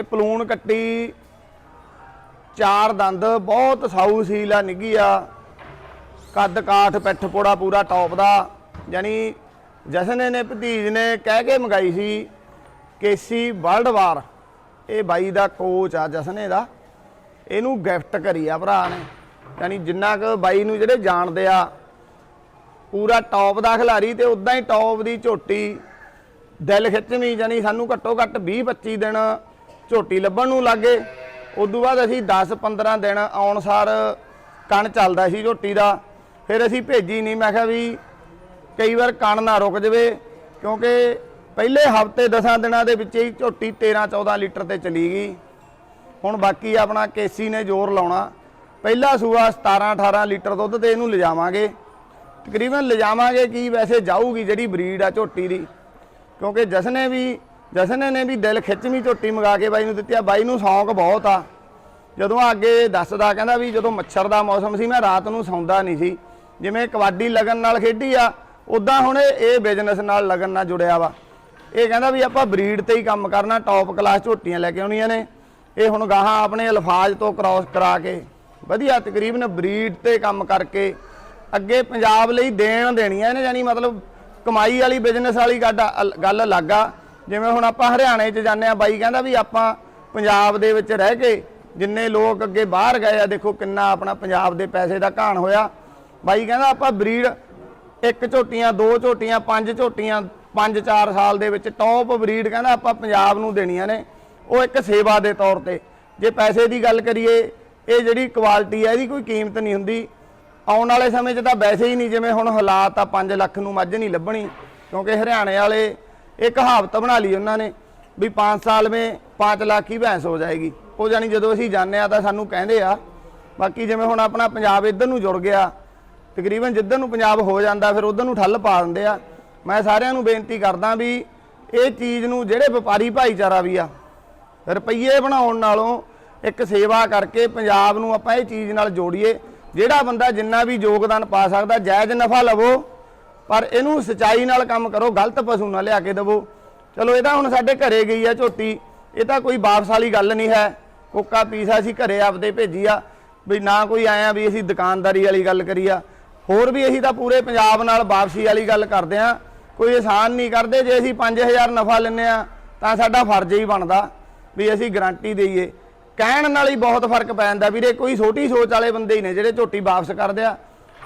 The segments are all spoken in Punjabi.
ਇਹ ਪਲੂਣ ਕੱਟੀ, ਚਾਰ ਦੰਦ, ਬਹੁਤ ਸਾਊ ਸੀਲ ਆ ਨਿੱਗੀ ਆ। ਕੱਦ ਕਾਠ, ਪਿੱਠ ਪੋੜਾ ਪੂਰਾ ਟੌਪ ਦਾ। ਯਾਨੀ ਜਸਨ ਨੇ ਭਤੀਜ ਨੇ ਕਹਿ ਕੇ ਮੰਗਾਈ ਸੀ, ਕੇਸੀ ਵਰਲਡ ਵਾਰ ਇਹ ਬਾਈ ਦਾ ਕੋਚ ਆ ਜਸਨੇ ਦਾ ਇਹਨੂੰ ਗਿਫਟ ਕਰੀ ਆ ਭਰਾ ਨੇ। ਯਾਨੀ ਜਿੰਨਾ ਕੁ ਬਾਈ ਨੂੰ ਜਿਹੜੇ ਜਾਣਦੇ ਆ, ਪੂਰਾ ਟੌਪ ਦਾ ਖਿਲਾਰੀ ਤੇ ਉਦਾਂ ਹੀ ਟੌਪ ਦੀ ਝੋਟੀ ਦਿਲ ਖਿੱਚਵੀਂ ਜਾਨੀ ਸਾਨੂੰ ਘੱਟੋ ਘੱਟ 20 25 ਦਿਨ ਝੋਟੀ ਲੱਭਣ ਨੂੰ ਲੱਗੇ। ਉਦੋਂ ਬਾਅਦ ਅਸੀਂ 10 15 ਦਿਨ ਆਉਣ ਸਾਰ ਕਣ ਚੱਲਦਾ ਸੀ ਝੋਟੀ ਦਾ। ਫਿਰ ਅਸੀਂ ਭੇਜੀ ਨਹੀਂ ਮੈਂ ਕਿਹਾ ਵੀ ਕਈ ਵਾਰ ਕਣ ਨਾ ਰੁਕ ਜਵੇ, ਕਿਉਂਕਿ ਪਹਿਲੇ ਹਫ਼ਤੇ 10 ਦਿਨਾਂ ਦੇ ਵਿੱਚ ਹੀ ਝੋਟੀ 13 14 ਲੀਟਰ ਤੇ ਚਲੀ ਗਈ। ਹੁਣ ਬਾਕੀ ਆਪਣਾ ਕੇਸੀ ਨੇ ਜ਼ੋਰ ਲਾਉਣਾ। ਪਹਿਲਾ ਸੂਆ 17 18 ਲੀਟਰ ਦੁੱਧ ਤੇ ਇਹਨੂੰ ਲਿਜਾਵਾਂਗੇ। ਤਕਰੀਬਨ ਲਿਜਾਵਾਂਗੇ ਕੀ ਵੈਸੇ ਜਾਊਗੀ ਜਿਹੜੀ ਬਰੀਡ ਆ ਝੋਟੀ ਦੀ। ਕਿਉਂਕਿ ਜਸਨੇ ਵੀ ਜਸਨੇ ਨੇ ਵੀ ਦਿਲ ਖਿੱਚਵੀਂ ਝੋਟੀ ਮੰਗਾ ਕੇ ਬਾਈ ਨੂੰ ਦਿੱਤੀ ਆ। ਬਾਈ ਨੂੰ ਸ਼ੌਂਕ ਬਹੁਤ ਆ। ਜਦੋਂ ਅੱਗੇ ਦੱਸਦਾ ਕਹਿੰਦਾ ਵੀ ਜਦੋਂ ਮੱਛਰ ਦਾ ਮੌਸਮ ਸੀ, ਮੈਂ ਰਾਤ ਨੂੰ ਸੌਂਦਾ ਨਹੀਂ ਸੀ। ਜਿਵੇਂ ਕਬੱਡੀ ਲਗਨ ਨਾਲ ਖੇਡੀ ਆ ਉਦਾਂ ਹੁਣ ਇਹ- ਬਿਜ਼ਨਸ ਨਾਲ ਲਗਨ ਨਾਲ ਜੁੜਿਆ ਵਾ। ਇਹ ਕਹਿੰਦਾ ਵੀ ਆਪਾਂ ਬਰੀਡ ਤੇ ਹੀ ਕੰਮ ਕਰਨਾ ਟੌਪ ਕਲਾਸ ਝੋਟੀਆਂ ਲੈ ਕੇ ਆਉਣੀਆਂ ਨੇ। ਇਹ ਹੁਣ ਗਾਹਾਂ ਆਪਣੇ ਅਲਫਾਜ਼ ਤੋਂ ਕ੍ਰਾਸ ਕਰਾ ਕੇ, ਵਧੀਆ ਤਕਰੀਬਨ ਬਰੀਡ ਤੇ ਕੰਮ ਕਰਕੇ ਅੱਗੇ ਪੰਜਾਬ ਲਈ ਦੇਣ ਦੇਣੀਆਂ ਇਹਨੇ ਯਾਨੀ ਮਤਲਬ ਕਮਾਈ ਵਾਲੀ ਬਿਜ਼ਨਸ ਵਾਲੀ ਗੱਲ ਗੱਲ ਅਲੱਗ ਆ। ਜਿਵੇਂ ਹੁਣ ਆਪਾਂ ਹਰਿਆਣੇ 'ਚ ਜਾਂਦੇ ਆ ਬਾਈ ਕਹਿੰਦਾ ਵੀ ਆਪਾਂ ਪੰਜਾਬ ਦੇ ਵਿੱਚ ਰਹਿ ਕੇ ਜਿੰਨੇ ਲੋਕ ਅੱਗੇ ਬਾਹਰ ਗਏ ਆ, ਦੇਖੋ ਕਿੰਨਾ ਆਪਣਾ ਪੰਜਾਬ ਦੇ ਪੈਸੇ ਦਾ ਘਾਣ ਹੋਇਆ। ਬਾਈ ਕਹਿੰਦਾ ਆਪਾਂ ਬਰੀਡ ਇੱਕ ਝੋਟੀਆਂ, ਦੋ ਝੋਟੀਆਂ, ਪੰਜ ਝੋਟੀਆਂ, ਪੰਜ ਚਾਰ ਸਾਲ ਦੇ ਵਿੱਚ ਟੌਪ ਬਰੀਡ ਕਹਿੰਦਾ ਆਪਾਂ ਪੰਜਾਬ ਨੂੰ ਦੇਣੀਆਂ ਨੇ। ਉਹ ਇੱਕ ਸੇਵਾ ਦੇ ਤੌਰ ਤੇ। ਜੇ ਪੈਸੇ ਦੀ ਗੱਲ ਕਰੀਏ, ਇਹ ਜਿਹੜੀ ਕੁਆਲਿਟੀ ਹੈ, ਇਹਦੀ ਕੋਈ ਕੀਮਤ ਨਹੀਂ ਹੁੰਦੀ। ਆਉਣ ਵਾਲੇ ਸਮੇਂ 'ਚ ਤਾਂ ਵੈਸੇ ਹੀ ਨਹੀਂ, ਜਿਵੇਂ ਹੁਣ ਹਾਲਾਤ ਆ 5 ਲੱਖ ਨੂੰ ਮੱਝ ਨਹੀਂ ਲੱਭਣੀ। ਕਿਉਂਕਿ ਹਰਿਆਣੇ ਵਾਲੇ ਇਹ ਕਹਾਵਤ ਬਣਾ ਲਈ ਉਹਨਾਂ ਨੇ ਵੀ 5 ਸਾਲ ਮੇ 5 ਲੱਖ ਹੀ ਭੈਂਸ ਹੋ ਜਾਏਗੀ। ਉਹ ਜਾਨੀ ਜਦੋਂ ਅਸੀਂ ਜਾਂਦੇ ਆ ਤਾਂ ਸਾਨੂੰ ਕਹਿੰਦੇ ਆ, ਬਾਕੀ ਜਿਵੇਂ ਹੁਣ ਆਪਣਾ ਪੰਜਾਬ ਇੱਧਰ ਨੂੰ ਜੁੜ ਗਿਆ, ਤਕਰੀਬਨ ਜਿੱਧਰ ਨੂੰ ਪੰਜਾਬ ਹੋ ਜਾਂਦਾ ਫਿਰ ਉਧਰ ਨੂੰ ਠੱਲ ਪਾ ਦਿੰਦੇ ਆ। ਮੈਂ ਸਾਰਿਆਂ ਨੂੰ ਬੇਨਤੀ ਕਰਦਾ ਵੀ ਇਹ ਚੀਜ਼ ਨੂੰ ਜਿਹੜੇ ਵਪਾਰੀ ਭਾਈਚਾਰਾ ਵੀ ਆ, ਰੁਪਈਏ ਬਣਾਉਣ ਨਾਲੋਂ ਇੱਕ ਸੇਵਾ ਕਰਕੇ ਪੰਜਾਬ ਨੂੰ ਆਪਾਂ ਇਹ ਚੀਜ਼ ਨਾਲ ਜੋੜੀਏ। ਜਿਹੜਾ ਬੰਦਾ ਜਿੰਨਾ ਵੀ ਯੋਗਦਾਨ ਪਾ ਸਕਦਾ, ਜਾਇਜ਼ ਨਫਾ ਲਵੋ। ਪਰ ਇਹਨੂੰ ਸਚਾਈ ਨਾਲ ਕੰਮ ਕਰੋ, ਗਲਤ ਪਸ਼ੂ ਨਾ ਲਿਆ ਕੇ ਦੇਵੋ। ਚਲੋ, ਇਹ ਤਾਂ ਹੁਣ ਸਾਡੇ ਘਰੇ ਗਈ ਆ ਝੋਟੀ। ਇਹ ਤਾਂ ਕੋਈ ਵਾਪਸ ਵਾਲੀ ਗੱਲ ਨਹੀਂ ਹੈ। ਕੋਕਾ ਪੀਸਾ ਅਸੀਂ ਘਰੇ ਆਪਦੇ ਭੇਜੀ ਆ। ਵੀ ਨਾ ਕੋਈ ਆਇਆ ਵੀ ਅਸੀਂ ਦੁਕਾਨਦਾਰੀ ਵਾਲੀ ਗੱਲ ਕਰੀ ਆ। ਹੋਰ ਵੀ ਅਸੀਂ ਤਾਂ ਪੂਰੇ ਪੰਜਾਬ ਨਾਲ ਵਾਪਸੀ ਵਾਲੀ ਗੱਲ ਕਰਦੇ ਆ। ਕੋਈ ਆਸਾਨ ਨਹੀਂ ਕਰਦੇ। ਜੇ ਅਸੀਂ 5000 ਨਫਾ ਲੈਨੇ ਆ, ਤਾਂ ਸਾਡਾ ਫਰਜ਼ ਹੀ ਬਣਦਾ ਵੀ ਅਸੀਂ ਗਾਰੰਟੀ ਦਈਏ। ਕਹਿਣ ਨਾਲ ਹੀ ਬਹੁਤ ਫ਼ਰਕ ਪੈ ਜਾਂਦਾ। ਵੀਰੇ, ਕੋਈ ਛੋਟੀ ਸੋਚ ਵਾਲੇ ਬੰਦੇ ਹੀ ਨੇ ਜਿਹੜੇ ਝੋਟੀ ਵਾਪਸ ਕਰਦੇ ਆ।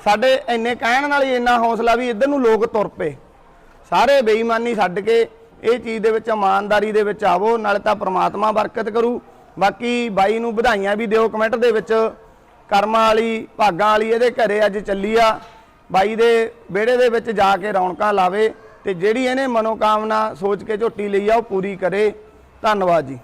ਸਾਡੇ ਇੰਨੇ ਕਹਿਣ ਨਾਲ ਹੀ ਇੰਨਾ ਹੌਸਲਾ ਵੀ ਇੱਧਰ ਨੂੰ ਲੋਕ ਤੁਰ ਪਏ। ਸਾਰੇ ਬੇਈਮਾਨੀ ਛੱਡ ਕੇ ਇਹ ਚੀਜ਼ ਦੇ ਵਿੱਚ, ਇਮਾਨਦਾਰੀ ਦੇ ਵਿੱਚ ਆਵੋ, ਨਾਲੇ ਤਾਂ ਪ੍ਰਮਾਤਮਾ ਬਰਕਤ ਕਰੂ। ਬਾਕੀ ਬਾਈ ਨੂੰ ਵਧਾਈਆਂ ਵੀ ਦਿਓ ਕਮੈਂਟ ਦੇ ਵਿੱਚ। ਕਰਮਾਂ ਵਾਲੀ, ਭਾਗਾਂ ਵਾਲੀ ਇਹਦੇ ਘਰੇ ਅੱਜ ਚੱਲੀ ਆ। ਬਾਈ ਦੇ ਵਿਹੜੇ ਦੇ ਵਿੱਚ ਜਾ ਕੇ ਰੌਣਕਾਂ ਲਾਵੇ ਤੇ ਜਿਹੜੀ ਇਹਨੇ ਮਨੋਕਾਮਨਾ ਸੋਚ ਕੇ ਝੋਟੀ ਲਈ ਆ, ਉਹ ਪੂਰੀ ਕਰੇ। ਧੰਨਵਾਦ ਜੀ।